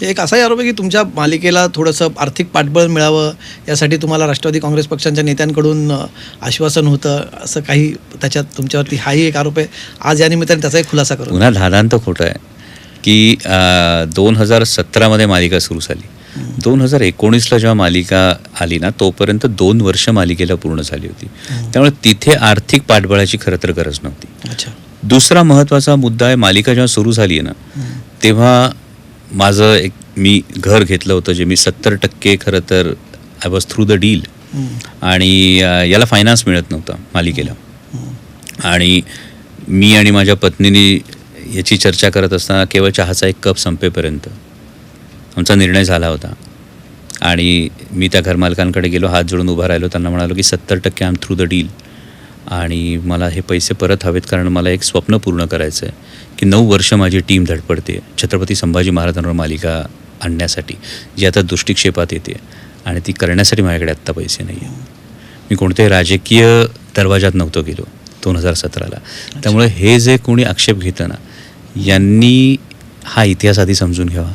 एक असाही आरोप आहे की तुमच्या मालिकेला थोडंसं आर्थिक पाठबळ मिळावं यासाठी तुम्हाला राष्ट्रवादी काँग्रेस पक्षांच्या नेत्यांकडून आश्वासन होतं असं काही त्याच्यात तुमच्यावरती हाही एक आरोप आहे. आज या निमित्ताने त्याचा एक खुलासा करू. पुन्हा धादांत खोटं आहे की दोन हजार सतरामध्ये मालिका सुरू झाली. दोन हजार एकोणीसला जेव्हा मालिका आली ना तोपर्यंत दोन वर्ष मालिकेला पूर्ण झाली होती. त्यामुळे तिथे आर्थिक पाठबळाची खरं तर गरज नव्हती. अच्छा. दुसरा महत्त्वाचा मुद्दा आहे मालिका जेव्हा सुरू झाली आहे ना तेव्हा माझं एक मी घर घेतलं होतं जे मी सत्तर टक्के खरं तर I was through the deal. आणि याला फायनान्स मिळत नव्हता मालिकेला. आणि मी आणि माझ्या पत्नीने याची चर्चा करत असताना केवळ चहाचा एक कप संपेपर्यंत. आमचा निर्णय झाला होता. आणि मी त्या घरमालकांकडे गेलो हात जोडून उभा राहिलो त्यांना म्हणालो की सत्तर टक्के आम थ्रू द डील आणि मला हे पैसे परत हवेत कारण मला एक स्वप्न पूर्ण करायचं आहे की नऊ वर्ष माझी टीम धडपडते छत्रपती संभाजी महाराजांवर मालिका आणण्यासाठी जी आता दृष्टिक्षेपात येते आणि ती करण्यासाठी माझ्याकडे आत्ता पैसे नाही आहे मी कोणत्याही राजकीय दरवाजात नव्हतो गेलो दोन हजार सतराला. त्यामुळे हे जे कोणी आक्षेप घेतं ना यांनी हा इतिहास आधी समजून घ्यावा.